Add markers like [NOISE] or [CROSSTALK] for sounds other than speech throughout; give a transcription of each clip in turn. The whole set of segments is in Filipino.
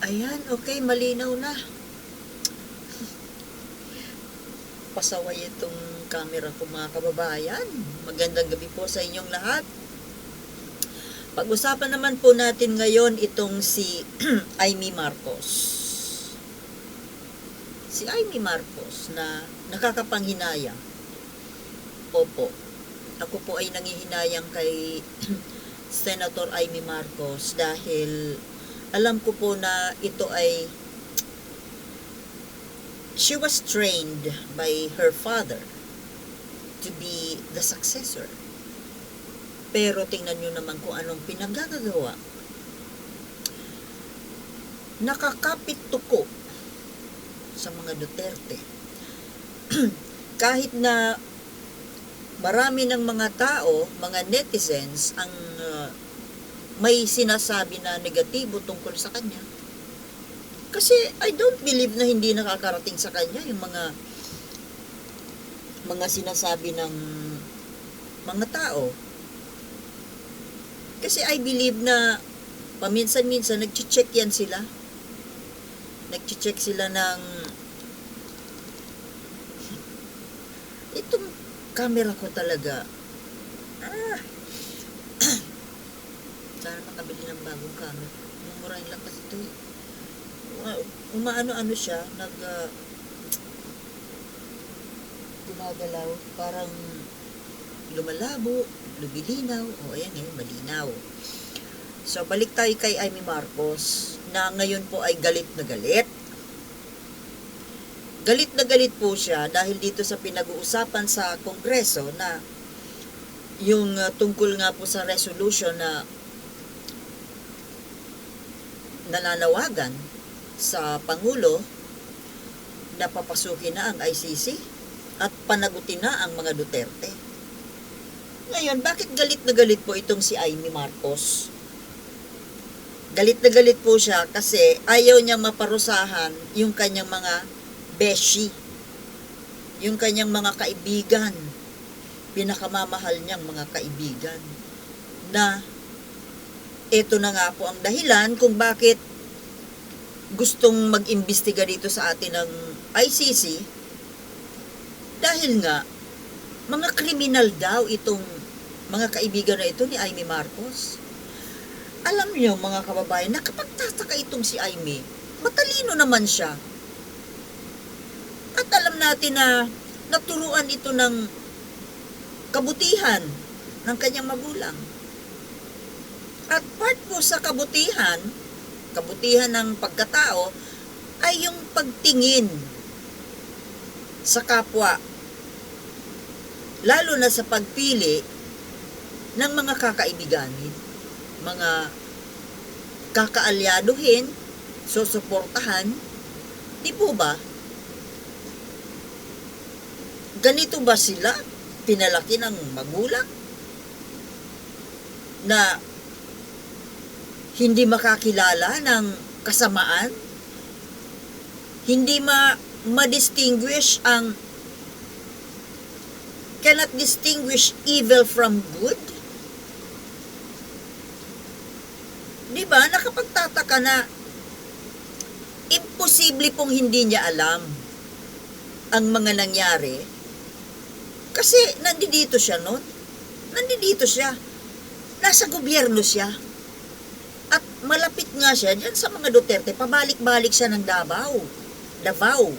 Ayan, okay, malinaw na. Pasaway itong camera ko mga kababayan. Magandang gabi po sa inyong lahat. Pag-usapan naman po natin ngayon itong si [CLEARS THROAT] Amy Marcos. Si Amy Marcos na nakakapanghinayang. Opo. Ako po ay nangihinayang kay [CLEARS THROAT] Senator Amy Marcos dahil alam ko po na ito ay she was trained by her father to be the successor. Pero tingnan nyo naman kung anong pinagagagawa. Nakakapit tuko sa mga Duterte. [CLEARS THROAT] Kahit na marami ng mga tao, mga netizens, ang uh, may sinasabi na negatibo tungkol sa kanya. Kasi I don't believe na hindi nakakarating sa kanya yung mga mga sinasabi ng mga tao. Kasi I believe na paminsan-minsan nagche-check yan sila. Nagche-check sila ng itong camera ko talaga. Ah, sana makabili ng bagong camera. Mumurahin lang kasi ito eh. Uma- Umaano-ano siya, nag... gumagalaw, parang lumalabo, lumilinaw, o ayan eh, malinaw. So, balik tayo kay Amy Marcos, na ngayon po ay galit na galit. Galit na galit po siya dahil dito sa pinag-uusapan sa Kongreso na yung ah, tungkol nga po sa resolution na nananawagan sa Pangulo na papasukin na ang ICC at panagutin na ang mga Duterte. Ngayon, bakit galit na galit po itong si Amy Marcos? Galit na galit po siya kasi ayaw niyang maparusahan yung kanyang mga beshi, yung kanyang mga kaibigan, pinakamamahal niyang mga kaibigan, na ito na nga po ang dahilan kung bakit gustong mag-imbestiga dito sa atin ng ICC dahil nga mga kriminal daw itong mga kaibigan na ito ni Amy Marcos. Alam niyo mga kababayan, nakapagtataka itong si Amy. Matalino naman siya. At alam natin na naturuan ito ng kabutihan ng kanyang magulang. At part po sa kabutihan, kabutihan ng pagkatao, ay yung pagtingin sa kapwa. Lalo na sa pagpili ng mga kakaibiganin, mga kakaalyaduhin, susuportahan, di po ba? Ganito ba sila pinalaki ng magulang? Na hindi makakilala ng kasamaan, hindi ma ma-distinguish ang cannot distinguish evil from good. Di ba? Nakapagtataka na imposible pong hindi niya alam ang mga nangyari kasi nandito siya noon. Nandito siya. Nasa gobyerno siya. Malapit nga siya dyan sa mga Duterte, pabalik-balik siya ng Davao. Davao.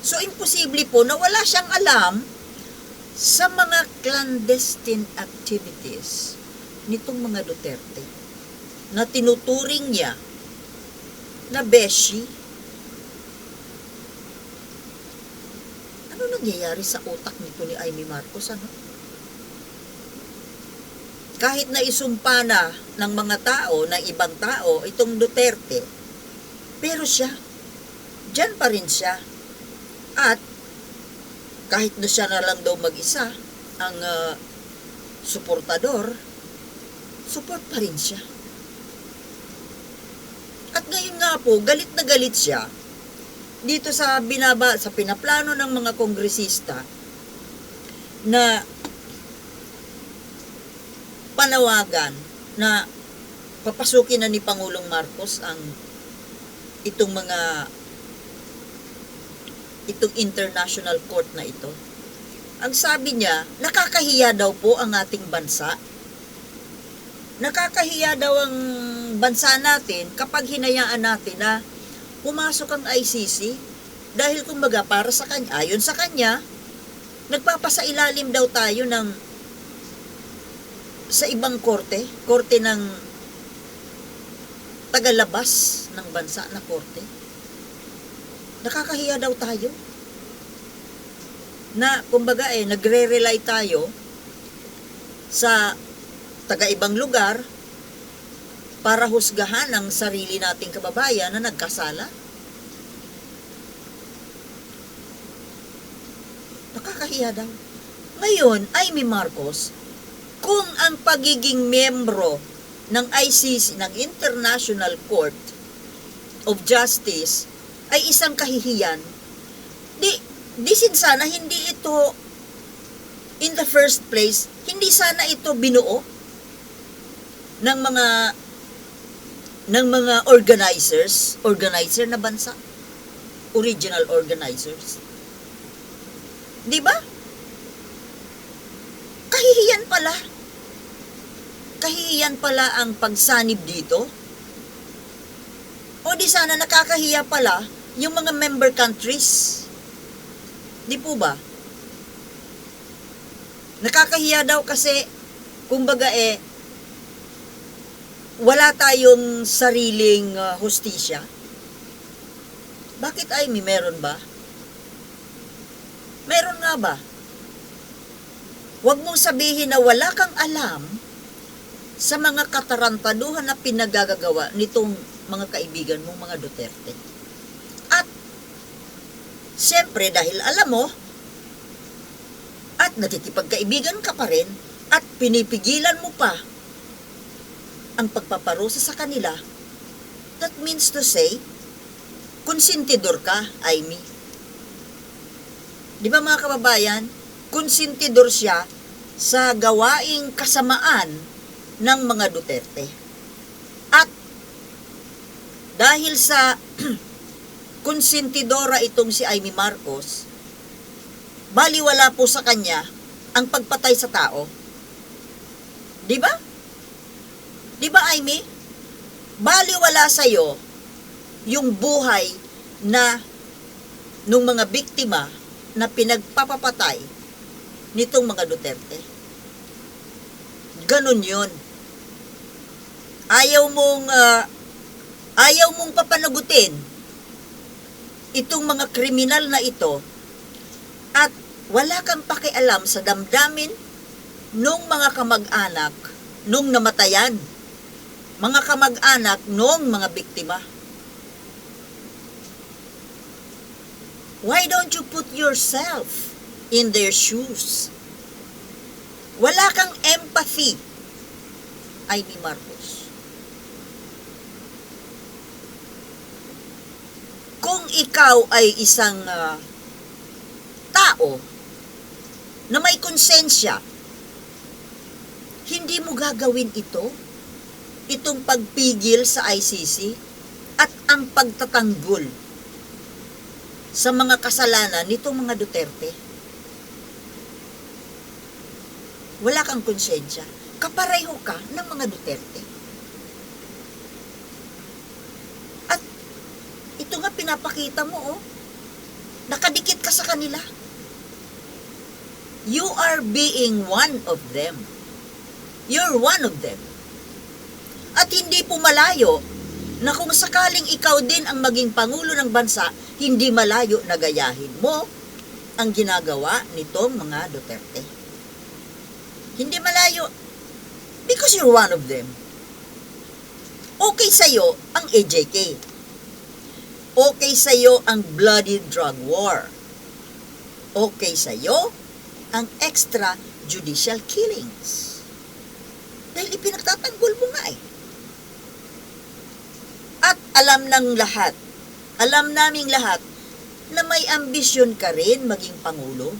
So, imposible po na wala siyang alam sa mga clandestine activities nitong mga Duterte na tinuturing niya na beshi. Ano nangyayari sa utak nito ni Amy Marcos? Ano? Kahit na isumpa na ng mga tao, ng ibang tao, itong Duterte, pero siya, dyan pa rin siya. At, kahit na siya na lang daw mag-isa, ang uh, suportador, support pa rin siya. At ngayon nga po, galit na galit siya dito sa binaba, sa pinaplano ng mga kongresista na panawagan na papasukin na ni Pangulong Marcos ang itong mga itong international court na ito. Ang sabi niya, nakakahiya daw po ang ating bansa. Nakakahiya daw ang bansa natin kapag hinayaan natin na pumasok ang ICC dahil kumbaga para sa kanya, ayon sa kanya, nagpapasailalim daw tayo ng sa ibang korte, korte ng tagalabas ng bansa na korte. Nakakahiya daw tayo. Na, kumbaga eh, nagre-rely tayo sa taga-ibang lugar para husgahan ang sarili nating kababayan na nagkasala. Nakakahiya daw. Ngayon, Amy Marcos, kung ang pagiging membro ng ICC, ng International Court of Justice, ay isang kahihiyan, di, di sana hindi ito in the first place, hindi sana ito binuo ng mga ng mga organizers, organizer na bansa, original organizers. Di ba? Kahihiyan pala. Kahihiyan pala ang pagsanib dito. O di sana nakakahiya pala yung mga member countries. Di po ba? Nakakahiya daw kasi, kumbaga eh, wala tayong sariling uh, hustisya. Bakit ay may meron ba? Meron nga ba? Huwag mong sabihin na wala kang alam sa mga katarantaduhan na pinagagagawa nitong mga kaibigan mong mga Duterte. At, siyempre dahil alam mo, at nakikipagkaibigan ka pa rin, at pinipigilan mo pa ang pagpaparusa sa kanila, that means to say, konsentidor ka, Amy. Di ba mga kababayan, konsentidor siya sa gawaing kasamaan ng mga Duterte. At dahil sa [CLEARS THROAT] konsentidora itong si Amy Marcos, baliwala po sa kanya ang pagpatay sa tao. Di ba? Di ba, Amy? Baliwala sa'yo yung buhay na nung mga biktima na pinagpapapatay nitong mga Duterte. Ganon yun. Ayaw mong ah, ayaw mong papanagutin itong mga kriminal na ito at wala kang pakialam sa damdamin nung mga kamag-anak nung namatayan mga kamag-anak nung mga biktima. Why don't you put yourself in their shoes? Wala kang empathy, ay ni Marcos. Kung ikaw ay isang ah, tao na may konsensya, hindi mo gagawin ito itong pagpigil sa ICC at ang pagtatanggol sa mga kasalanan nitong mga Duterte. Wala kang konsensya. Kapareho ka ng mga Duterte. At ito nga pinapakita mo, oh. Nakadikit ka sa kanila. You are being one of them. You're one of them. At hindi po malayo na kung sakaling ikaw din ang maging pangulo ng bansa, hindi malayo na gayahin mo ang ginagawa nitong mga Duterte. Hindi malayo because you're one of them. Okay sa'yo ang AJK. Okay sa'yo ang bloody drug war. Okay sa'yo ang extrajudicial killings. Dahil ipinagtatanggol mo nga eh. At alam ng lahat, alam naming lahat, na may ambisyon ka rin maging Pangulo.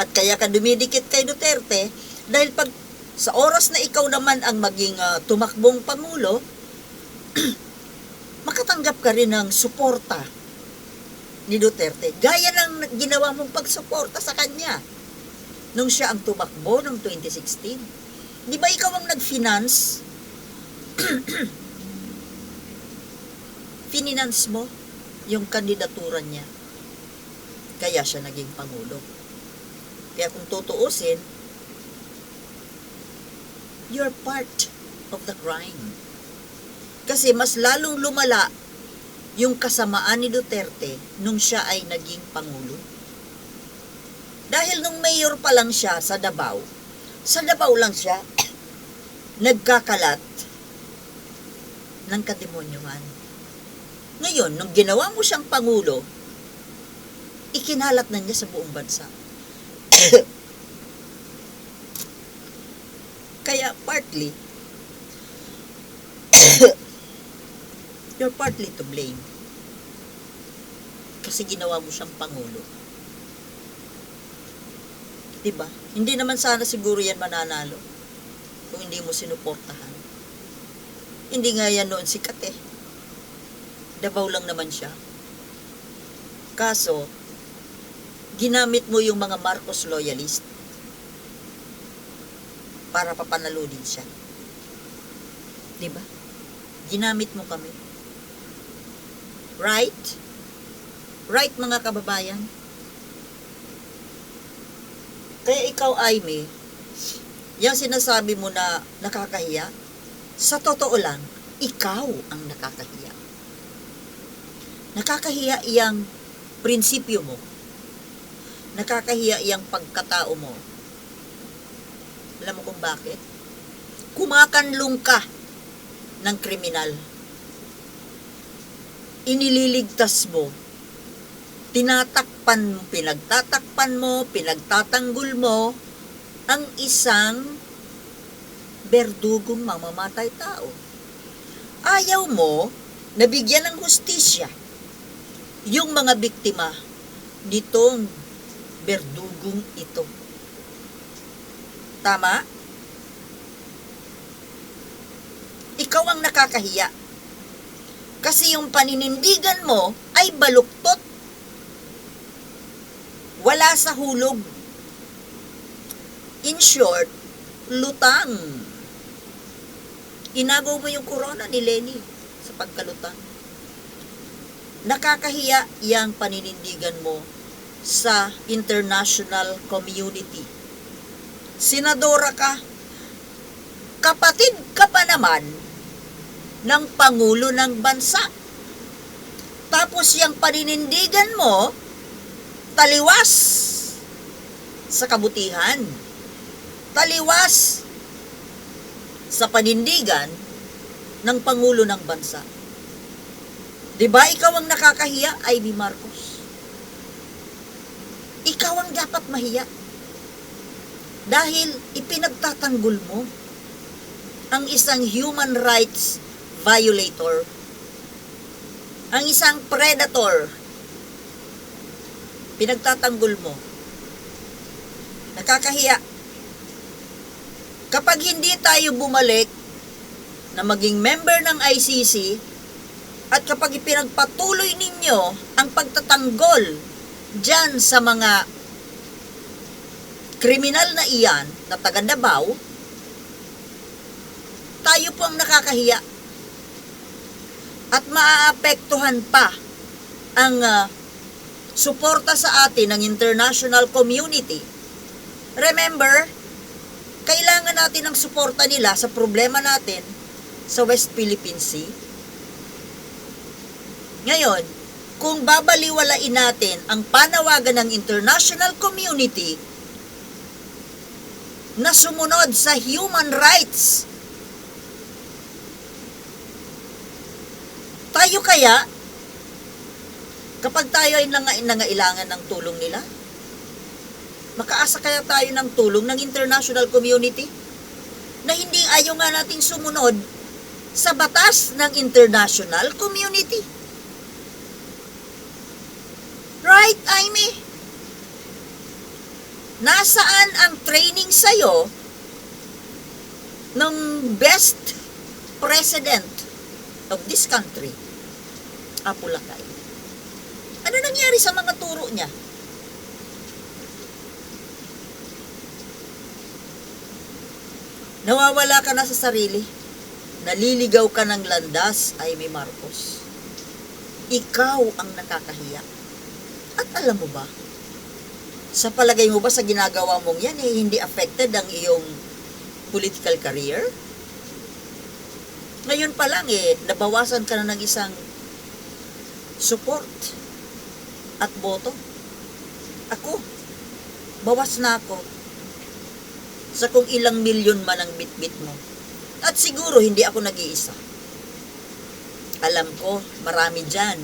At kaya ka dumidikit kay Duterte dahil pag sa oras na ikaw naman ang maging ah, tumakbong Pangulo, [CLEARS THROAT] makakatanggap ka rin ng suporta ni Duterte. Gaya ng ginawa mong pagsuporta sa kanya nung siya ang tumakbo noong 2016. Di ba ikaw ang nag-finance? [CLEARS THROAT] Finance mo yung kandidatura niya. Kaya siya naging Pangulo. Kaya kung tutuusin, you're part of the crime. Kasi mas lalong lumala yung kasamaan ni Duterte nung siya ay naging Pangulo. Dahil nung mayor pa lang siya sa Davao, sa Davao lang siya [CLEARS THROAT] nagkakalat ng kademonyuhan. Ngayon, nung ginawa mo siyang Pangulo, ikinalat na niya sa buong bansa. [CLEARS THROAT] Kaya partly, you're partly to blame. Kasi ginawa mo siyang Pangulo. Diba? Hindi naman sana siguro yan mananalo kung hindi mo sinuportahan. Hindi nga yan noon sikat eh. Davao lang naman siya. Kaso, ginamit mo yung mga Marcos loyalist para papanalunin siya. Di ba? Ginamit mo kami. Right? Right mga kababayan? Kaya ikaw, Aimee, yung sinasabi mo na nakakahiya, sa totoo lang, ikaw ang nakakahiya. Nakakahiya iyang prinsipyo mo. Nakakahiya iyang pagkatao mo. Alam mo kung bakit? Kumakanlong ka ng kriminal. Inililigtas mo. Tinatakpan mo, pinagtatakpan mo, pinagtatanggol mo ang isang berdugong mamamatay tao. Ayaw mo na bigyan ng hustisya yung mga biktima nitong berdugong ito. Tama? Ikaw ang nakakahiya. Kasi yung paninindigan mo ay baluktot. Wala sa hulog. In short, lutang. Inagaw mo yung corona ni Lenny sa pagkalutang. Nakakahiya yang paninindigan mo sa international community. Senadora ka, kapatid ka pa naman ng Pangulo ng Bansa. Tapos yung paninindigan mo, taliwas sa kabutihan. Taliwas sa panindigan ng Pangulo ng Bansa. Di ba ikaw ang nakakahiya, Ivy Marcos? Ikaw ang dapat mahiya. Dahil ipinagtatanggol mo ang isang human rights violator, ang isang predator, pinagtatanggol mo. Nakakahiya. Kapag hindi tayo bumalik na maging member ng ICC, at kapag ipinagpatuloy ninyo ang pagtatanggol dyan sa mga kriminal na iyan na taga Davao, tayo po ang nakakahiya. At maaapektuhan pa ang ah, suporta sa atin ng international community. Remember, kailangan natin ng suporta nila sa problema natin sa West Philippine Sea. Ngayon, kung babaliwalain natin ang panawagan ng international community na sumunod sa human rights, tayo kaya, kapag tayo ay nanga- nangailangan ng tulong nila, makaasa kaya tayo ng tulong ng international community na hindi ayaw nga nating sumunod sa batas ng international community. Right, Amy? Nasaan ang training sa'yo ng best president of this country? Apulakay. Ano nangyari sa mga turo niya? Nawawala ka na sa sarili. Naliligaw ka ng landas, ay may Marcos. Ikaw ang nakakahiya. At alam mo ba, sa palagay mo ba sa ginagawa mong yan, eh, hindi affected ang iyong political career? Ngayon pa lang eh, nabawasan ka na ng isang support at boto. Ako, bawas na ako sa kung ilang milyon man ang bitbit mo. At siguro hindi ako nag-iisa. Alam ko, marami dyan.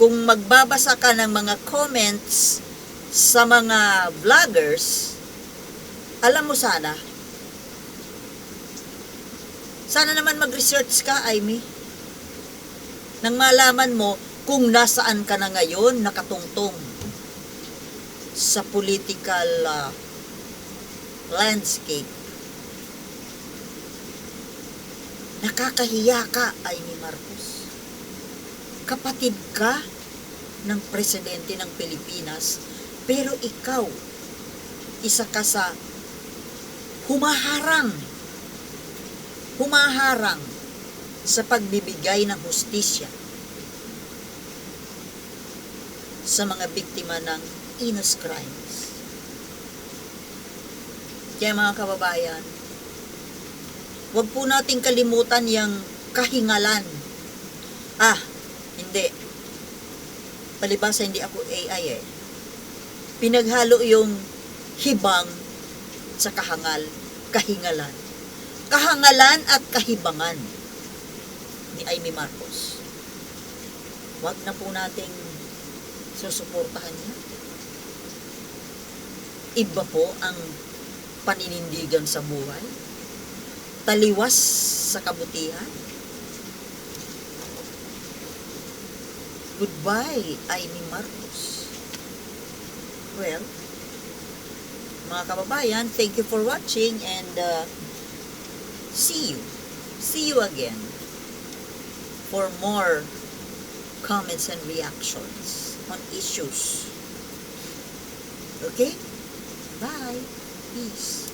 Kung magbabasa ka ng mga comments sa mga vloggers, alam mo sana, sana naman mag-research ka, Amy. Nang malaman mo kung nasaan ka na ngayon nakatungtong sa political uh, landscape. Nakakahiya ka, Amy Marcos. Kapatid ka ng presidente ng Pilipinas, pero ikaw, isa ka sa humaharang, humaharang sa pagbibigay ng hustisya sa mga biktima ng heinous crimes. Kaya mga kababayan, huwag po nating kalimutan yung kahingalan. Ah, hindi. Palibasa hindi ako AI eh. Pinaghalo yung hibang sa kahangal, kahingalan. Kahangalan at kahibangan ni Amy Marcos. Huwag na po nating susuportahan niya. Iba po ang paninindigan sa buhay. Taliwas sa kabutihan. Goodbye, Amy Marcos. Well, mga kababayan, thank you for watching and uh, see you. See you again for more comments and reactions on issues. Okay? Bye. Peace.